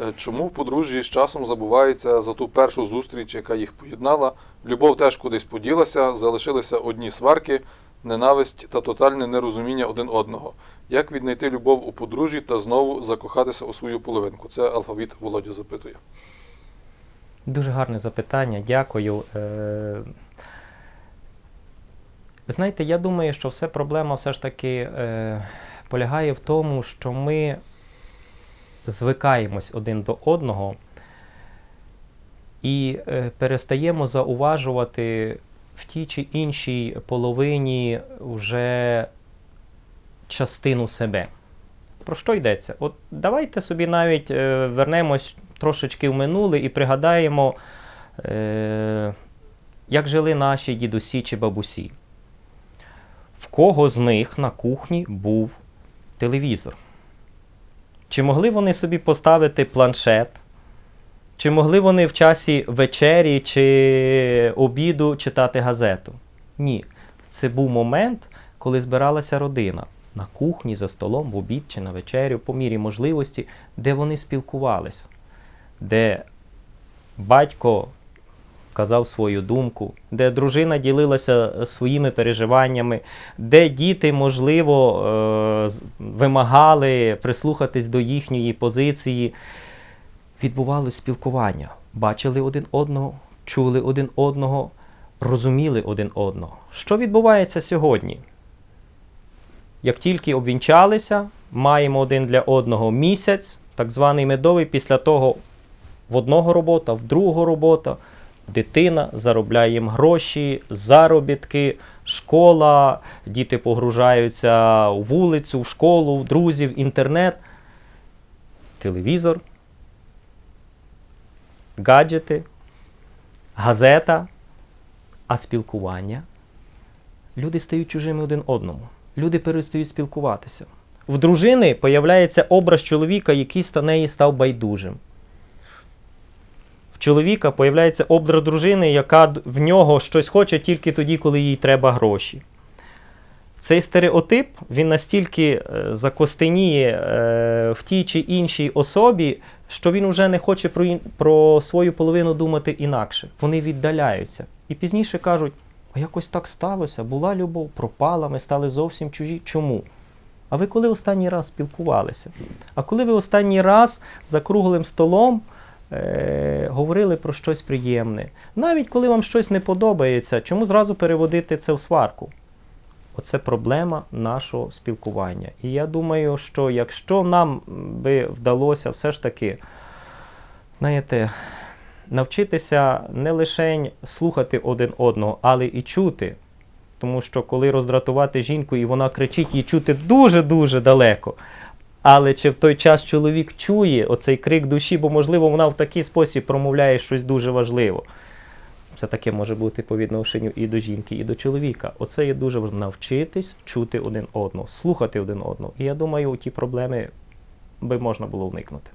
Е, Чому в подружжі з часом забувається за ту першу зустріч, яка їх поєднала? Любов теж кудись поділася, залишилися одні сварки, ненависть та тотальне нерозуміння один одного. Як віднайти любов у подружжі та знову закохатися у свою половинку? Це алфавіт Володя запитує. Дуже гарне запитання, дякую. Е, Ви знаєте, я думаю, що все проблема все ж таки е, полягає в тому, що ми звикаємось один до одного і е, перестаємо зауважувати в тій чи іншій половині вже частину себе. Про що йдеться? От давайте собі навіть е, вернемось трошечки в минуле і пригадаємо, е, як жили наші дідусі чи бабусі. В кого з них на кухні був телевізор? Чи могли вони собі поставити планшет? Чи могли вони в часі вечері чи обіду читати газету? Ні. Це був момент, коли збиралася родина на кухні, за столом, в обід чи на вечерю, по мірі можливості, де вони спілкувалися, де батько казав свою думку, де дружина ділилася е, своїми переживаннями, де діти, можливо, е, вимагали прислухатись до їхньої позиції. Відбувалось спілкування, бачили один одного, чули один одного, розуміли один одного. Що відбувається сьогодні? Як тільки обвінчалися, маємо один для одного місяць, так званий медовий, після того в одного робота, в другого робота, дитина заробляє їм гроші, заробітки, школа, діти погружаються у вулицю, в школу, в друзів, інтернет, телевізор, гаджети, газета, а спілкування. Люди стають чужими один одному. Люди перестають спілкуватися. В дружини появляється образ чоловіка, який до неї став байдужим. Чоловіка появляється образ дружини, яка в нього щось хоче тільки тоді, коли їй треба гроші. Цей стереотип він настільки е, закостеніє е, в тій чи іншій особі, що він вже не хоче про, ін- про свою половину думати інакше. Вони віддаляються. І пізніше кажуть: а якось так сталося, була любов, пропала, ми стали зовсім чужі. Чому? А ви коли останній раз спілкувалися? А коли ви останній раз за круглим столом е, говорили про щось приємне? Навіть коли вам щось не подобається, чому зразу переводити це в сварку? Оце проблема нашого спілкування. І я думаю, що якщо нам би вдалося все ж таки, знаєте, навчитися не лише слухати один одного, але і чути. Тому що коли роздратувати жінку і вона кричить, її чути дуже-дуже далеко. Але чи в той час чоловік чує оцей крик душі, бо, можливо, вона в такий спосіб промовляє щось дуже важливо. Це таке може бути по відношенню і до жінки, і до чоловіка. Оце є дуже важливо навчитись чути один одного, слухати один одного. І я думаю, ті проблеми би можна було уникнути.